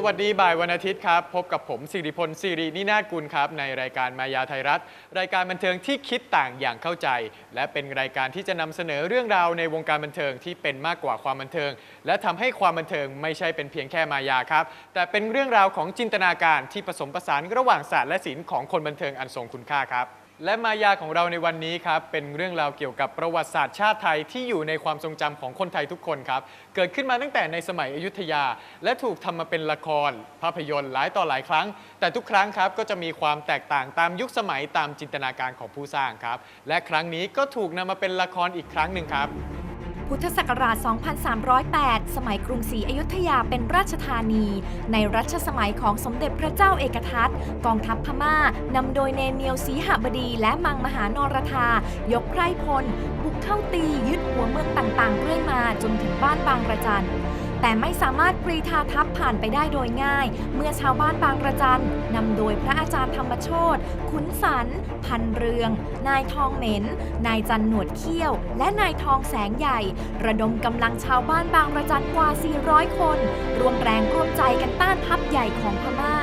สวัสดีบ่ายวันอาทิตย์ครับ พบกับผมสิริพลสิรินินาถกุลครับ ในรายการมายาไทยรัฐ รายการบันเทิงที่คิดต่างอย่างเข้าใจ และเป็นรายการที่จะนำเสนอเรื่องราวในวงการบันเทิงที่เป็นมากกว่าความบันเทิง และทำให้ความบันเทิงไม่ใช่เป็นเพียงแค่มายาครับ แต่เป็นเรื่องราวของจินตนาการที่ผสมผสานระหว่างศาสตร์และศิลป์ของคนบันเทิงอันทรงคุณค่าครับ และมายาของเราในวันนี้ครับเป็นเรื่องราวเกี่ยวกับประวัติศาสตร์ชาติไทยที่อยู่ในความทรงจำของคนไทยทุกคนครับ เกิดขึ้นมาตั้งแต่ในสมัยอยุธยา และถูกทำมาเป็นละคร ภาพยนตร์หลายต่อหลายครั้ง แต่ทุกครั้งครับก็จะมีความแตกต่างตามยุคสมัยตามจินตนาการของผู้สร้างครับ และครั้งนี้ก็ถูกนำมาเป็นละครอีกครั้งหนึ่งครับ พุทธศักราช 2308 สมัยกรุงศรีอยุธยาเป็นราชธานี ในรัชสมัยของสมเด็จพระเจ้าเอกทัตกองทัพพม่านำโดยเนเมียวสีหบดีและมังมหานรธา ยกไพรพล บุกเข้าตียึดหัวเมืองต่างๆ เรื่อยมาจนถึงบ้านบางระจัน แต่ไม่สามารถกรีธาทัพผ่านไปได้โดยง่าย เมื่อชาวบ้านบางระจันนำโดยพระอาจารย์ธรรมโชตขุนสัน พันเรือง นายทองเหม็น นายจันหนวดเขี้ยว และนายทองแสงใหญ่ ระดมกำลังชาวบ้านบางระจันกว่า 400 คน รวมแรงร่วมใจกันต้านทัพใหญ่ของพม่า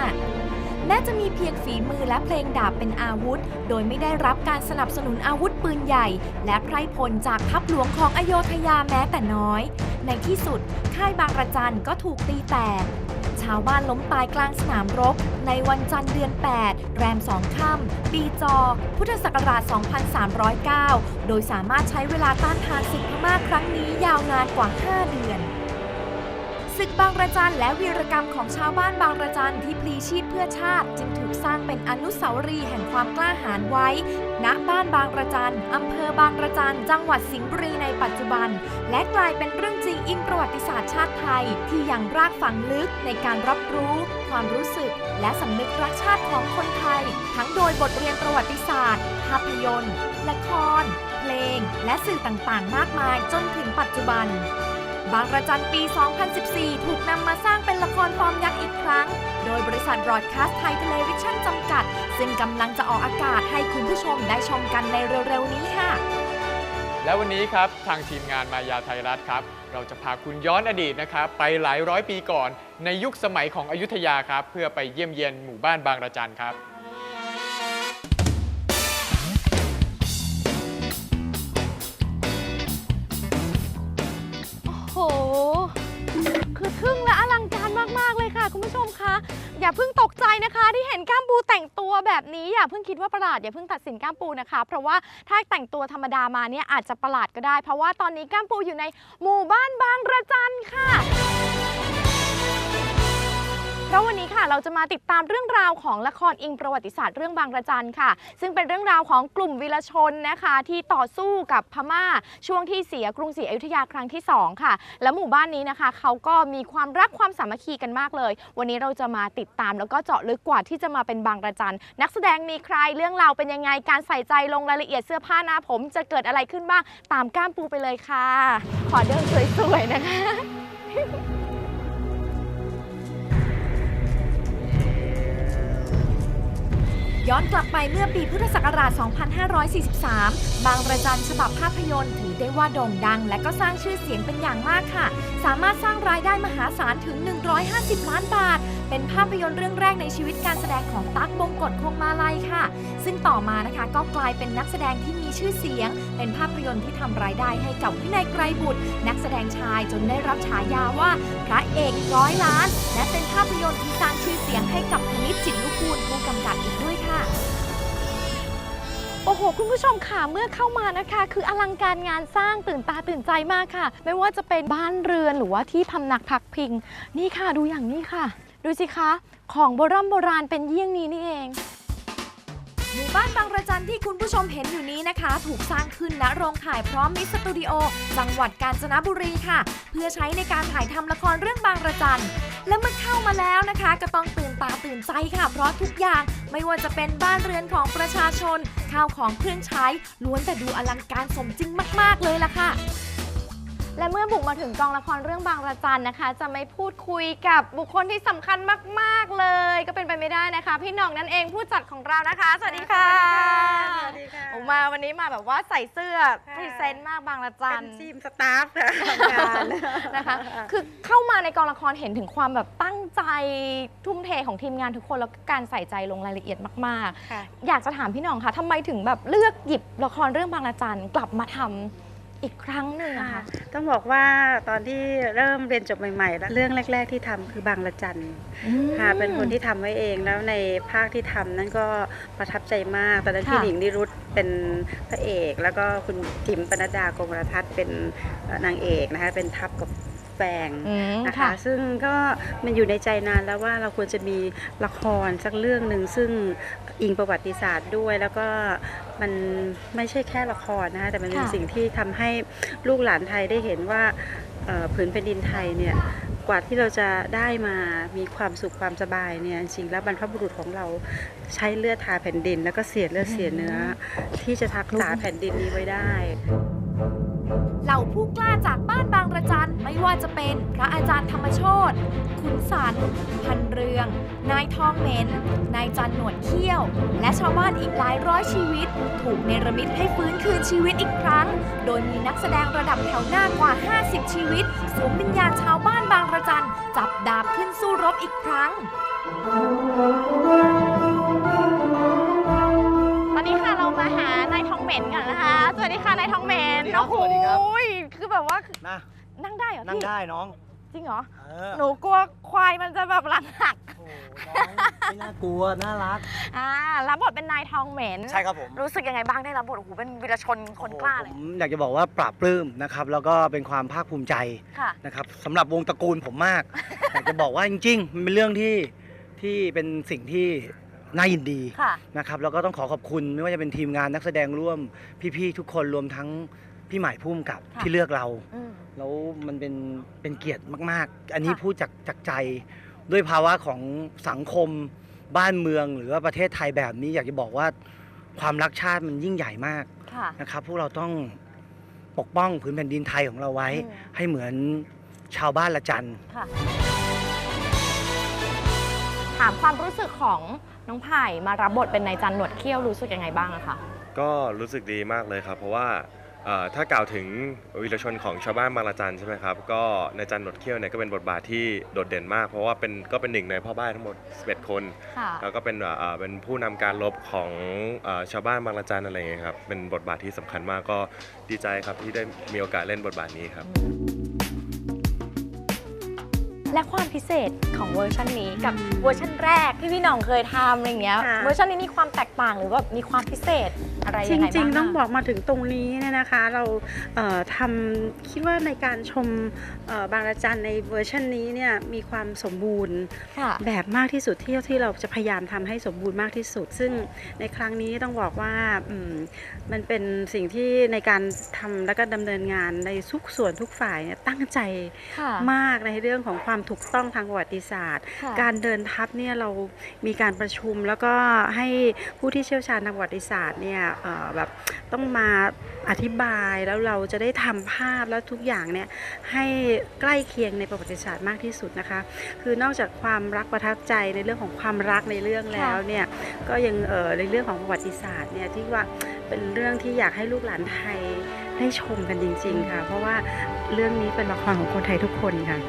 แม้จะมีเพียงฝีมือและเพลงดาบเป็นอาวุธ โดยไม่ได้รับการสนับสนุนอาวุธปืนใหญ่ และไพรพลจากทัพหลวงของอโยธยาแม้แต่น้อย ในที่สุด ค่ายบางระจันก็ถูกตีแตก ชาวบ้านล้มตายกลางสนามรบ ในวันจันทร์เดือน 8 แรม 2 ค่ำปีจอ พุทธศักราช 2309 โดยสามารถใช้เวลาต้านทานศึกพม่าครั้งนี้ยาวนานกว่า 5 เดือน ศึกบางระจันและวีรกรรมของชาวบ้านบางระจันที่พลีชีพเพื่อชาติ จึงถูกสร้างเป็นอนุสาวรีย์แห่งความกล้าหาญไว้ ณ บ้านบางระจันอำเภอบางระจันจังหวัดสิงห์บุรีในปัจจุบัน และกลายเป็นเรื่องจริงอิงประวัติศาสตร์ชาติไทย ที่ยังรากฝังลึกในการรับรู้ ความรู้สึก และสำนึกรักชาติของคนไทย ทั้งโดยบทเรียนประวัติศาสตร์ ภาพยนตร์ ละคร เพลง และสื่อต่างๆ มากมายจนถึงปัจจุบัน บางระจันปี 2014 ถูกนำมาสร้างเป็นละครฟอร์มยักษ์อีกครั้ง โดยบริษัทบรอดคาสต์ไทยเทเลวิชั่นจำกัด ซึ่งกำลังจะออกอากาศให้คุณผู้ชมได้ชมกันในเร็ว ๆ นี้ค่ะ และวันนี้ครับ ทางทีมงานมายาไทยรัฐครับ เราจะพาคุณย้อนอดีตนะครับไปหลายร้อยปีก่อน ในยุคสมัยของอยุธยาครับ เพื่อไปเยี่ยมเยียนหมู่บ้านบางระจันครับ อย่าเพิ่งตกใจนะคะ ที่เห็นก้ามปูแต่งตัวแบบนี้อย่าเพิ่งคิดว่าประหลาดอย่าเพิ่งตัดสินก้ามปูนะคะ เพราะว่าถ้าแต่งตัวธรรมดามาเนี่ยอาจจะประหลาดก็ได้ เพราะว่าตอนนี้ก้ามปูอยู่ในหมู่บ้านบางระจันค่ะ เพราะวันนี้ค่ะเราจะมาติดตามเรื่องราวของละครอิงประวัติศาสตร์เรื่องบางระจันค่ะ ซึ่งเป็นเรื่องราวของกลุ่มวีรชนนะคะ ที่ต่อสู้กับพม่า ช่วงที่เสียกรุงศรีอยุธยาครั้งที่ 2 ค่ะ และหมู่บ้านนี้นะคะ เขาก็มีความรักความสามัคคีกันมากเลย วันนี้เราจะมาติดตามแล้วก็เจาะลึกกว่าที่จะมาเป็นบางระจันนักแสดงมีใครเรื่องราวเป็นยังไงการใส่ใจลงรายละเอียดเสื้อผ้าหน้าผม จะเกิดอะไรขึ้นบ้างตามก้ามปูไปเลยค่ะ ขอเดินสวยๆนะคะ ย้อนกลับไปเมื่อปีพุทธศักราช 2543 บางระจันฉบับภาพยนตร์ถือได้ว่าโด่งดัง และก็สร้างชื่อเสียงเป็นอย่างมากค่ะ สามารถสร้างรายได้มหาศาลถึง 150 ล้านบาท เป็นภาพยนตร์เรื่องแรกในชีวิตการแสดงของตั๊กบงกฎคงมาลัยค่ะ ซึ่งต่อมานะคะก็กลายเป็นนักแสดงที่มีชื่อเสียง เป็นภาพยนตร์ที่ทำรายได้ให้กับวินัยไกรบุตร นักแสดงชายจนได้รับฉายาว่าพระเอกร้อยล้าน และเป็นภาพยนตร์ที่สร้างชื่อเสียงให้กับธนิตจิตนุกูลผู้กำกับอีกด้วย โอ้โห คุณผู้ชมค่ะ เมื่อเข้ามานะคะ คืออลังการงานสร้างตื่นตาตื่นใจมากค่ะ ไม่ว่าจะเป็นบ้านเรือนหรือว่าที่พำนักพักพิง นี่ค่ะดูอย่างนี้ค่ะ ดูสิคะ ของโบราณโบราณเป็นเยี่ยงนี้นี่เอง หมู่บ้านบางระจันที่คุณผู้ชมเห็นอยู่นี้นะคะ ถูกสร้างขึ้นณโรงถ่ายพร้อมมิสตูดิโอ จังหวัดกาญจนบุรีค่ะ เพื่อใช้ในการถ่ายทำละครเรื่องบางระจันและเมื่อเข้ามาแล้วนะคะ ก็ต้องตื่นตาตื่นใจค่ะ เพราะทุกอย่างไม่ว่าจะเป็นบ้านเรือนของประชาชน ข้าวของเครื่องใช้ล้วนแต่ดูอลังการสมจริงมาก ๆ เลยล่ะค่ะ และเมื่อบุกมาถึงกองละครเรื่องบางระจันนะคะ จะไม่พูดคุยกับบุคคลที่สำคัญมาก ๆ เลย ก็เป็นไปไม่ได้นะคะ พี่หน่องนั่นเองผู้จัดของเรานะคะ สวัสดีค่ะสวัสดีค่ะผมมาวันนี้มาแบบว่าใส่เสื้อค่ะพรีเซนต์มากบางระจัเป็นนทีมสตาฟค่ะทำงานนะคะ คือเข้ามาในกองละครเห็นถึงความแบบตั้งใจทุ่มเทของทีมงานทุกคนแล้วก็การใส่ใจลงรายละเอียดมาก ค่ะ ๆ อยากจะถามพี่หน่องค่ะทำไมถึงแบบเลือกหยิบละครเรื่องบางระจันกลับมาทำ อีกครั้งหนึ่งอะค่ะคะต้องบอกว่าตอนที่เริ่มเรียนจบใหม่ๆแล้วเรื่องแรก ๆที่ทำคือบางละจันค่ะเป็นคนที่ทำไว้เองแล้วในภาคที่ทำนั่นก็ประทับใจมากตอนนั้นค่ะ พี่หนิงนิรุตเป็นพระเอก แล้วก็คุณจิมปนัดดาโกมรทัศน์เป็นเอ่อนางเอกนะคะเป็นทับกับ แฟงอืมนะคะค่ะซึ่งก็มันอยู่ในใจนานแล้วว่าเราควรจะมีละครสักเรื่องหนึ่งซึ่งอิงประวัติศาสตร์ด้วย แล้วก็มันไม่ใช่แค่ละครนะคะแต่มันเป็นค่ะ สิ่งที่ทำให้ลูกหลานไทยได้เห็นว่าเอ่อผืนแผ่นดินไทยเนี่ยกว่าที่เราจะได้มามีความสุขความสบายเนี่ยจริงๆแล้วบรรพบุรุษของเราใช้เลือดทาแผ่นดิน แล้วก็เสียเลือดเสียเนื้อ ที่จะทักษาแผ่นดินนี้ไว้ได้ เหล่าผู้กล้าจากบ้านบางระจันไม่ ว่าจะเป็นพระอาจารย์ธรรมโชตขุนสัน พันเรือง นายทองเหม็น นายจันหนวดเขี้ยว และชาวบ้านอีกหลายร้อยชีวิต ถูกเนรมิตให้ฟื้นคืนชีวิตอีกครั้ง โดยมีนักแสดงระดับแถวหน้ากว่า 50 ชีวิตสวมวิญญาณชาวบ้านบางระจัน จับดาบขึ้นสู้รบอีกครั้งตอนนี้ค่ะเรามาหานายทองเหม็นกันนะคะ สวัสดีค่ะนายทองเหม็นสวัสดีครับโอ้ยคือแบบว่า นะ นั่งได้เหรอนั่งพี่ได้น้องจริงเหรอ เออหนูกลัวควายมันจะแบบหลังหักโอ้น้องไม่น่ากลัวน่ารัก อ่ารับบทเป็นนายทองเหม็น ใช่ครับผม รู้สึกยังไงบ้างได้รับบทโอ้โหเป็นวีรชนคนกล้าเลยโอ้โหผมอยากจะบอกว่าปราบปลื้มนะครับ แล้วก็เป็นความภาคภูมิใจค่ะ นะครับสำหรับวงตระกูลผมมาก อยากจะบอกว่าจริงๆมันเป็นเรื่องที่ที่เป็นสิ่งที่น่ายินดีค่ะ นะครับแล้วก็ต้องขอขอบคุณไม่ว่าจะเป็นทีมงานนักแสดงร่วมพี่ๆทุกคนรวมทั้ง พี่ใหม่พุ่มกับค่ะ ที่เลือกเรา อืม แล้วมันเป็นเป็นเกียรติมาก ๆ อันนี้ค่ะ พูดจากจากใจ ด้วยภาวะของสังคมบ้านเมืองหรือว่าประเทศไทยแบบนี้อยากจะบอกว่าความรักชาติมันยิ่งใหญ่มากค่ะนะครับ พวกเราต้องปกป้องผืนแผ่นดินไทยของเราไว้ อืม ให้เหมือนชาวบ้านละจัน ค่ะถามความรู้สึกของน้องไผ่มารับบทเป็นนายจันหนวดเขี้ยวรู้สึกยังไงบ้างอะคะ ก็รู้สึกดีมากเลยครับ เพราะว่า เอ่อถ้ากล่าวถึงวีรชนของชาวบ้านบางละจันใช่ไหมครับ ก็ในจันหนวดเขี้ยวเนี่ยก็เป็นบทบาทที่โดดเด่นมาก เพราะว่าเป็นก็เป็นหนึ่งในพ่อบ้านทั้งหมด 11 คน ค่ะ แล้วก็เป็นเอ่อเป็นผู้นำการรบของเอ่อชาวบ้านบางละจันอะไรอย่างเงี้ยครับ เป็นบทบาทที่สำคัญมากก็ดีใจครับที่ได้มีโอกาสเล่นบทบาทนี้ครับ และความพิเศษของเวอร์ชันนี้กับเวอร์ชันแรกที่พี่หน่องเคยทำอะไรอย่างเงี้ย ค่ะ เวอร์ชันนี้มีความแตกต่างหรือว่ามีความพิเศษอะไรจยังไงบ้างริง ๆ ต้องคะบอกมาถึงตรงนี้เนี่ยนะคะ เราเอ่อทำคิดว่าในการชมเอ่อบางระจันในเวอร์ชันนี้เนี่ยมีความสมบูรณ์ ค่ะ แบบมากที่สุดที่ที่เราจะพยายามทำให้สมบูรณ์มากที่สุด ซึ่งในครั้งนี้ต้องบอกว่าอืมมันเป็นสิ่งที่ในการทำและก็ดำเนินงานในทุกส่วนทุกฝ่ายเนี่ยตั้งใจค่ะ มากในเรื่องของความถูกต้องทางประวัติศาสตร์ค่ะการเดินทัพเนี่ยเรามีการประชุมแล้วก็ให้ผู้ที่เชี่ยวชาญทางประวัติศาสตร์เนี่ยเอ่อแบบต้องมาอธิบายแล้วเราจะได้ทำภาพแล้วทุกอย่างเนี่ยให้ใกล้เคียงในประวัติศาสตร์มากที่สุดนะคะ คือนอกจากความรักประทับใจในเรื่องของความรักในเรื่องแล้วเนี่ยก็ยังเอ่อในเรื่องของประวัติศาสตร์เนี่ยที่ว่าเป็นเรื่องที่อยากให้ลูกหลานไทยได้ชมกันจริง ๆ ค่ะ เพราะว่าเรื่องนี้เป็นละครของคนไทยทุกคนค่ะ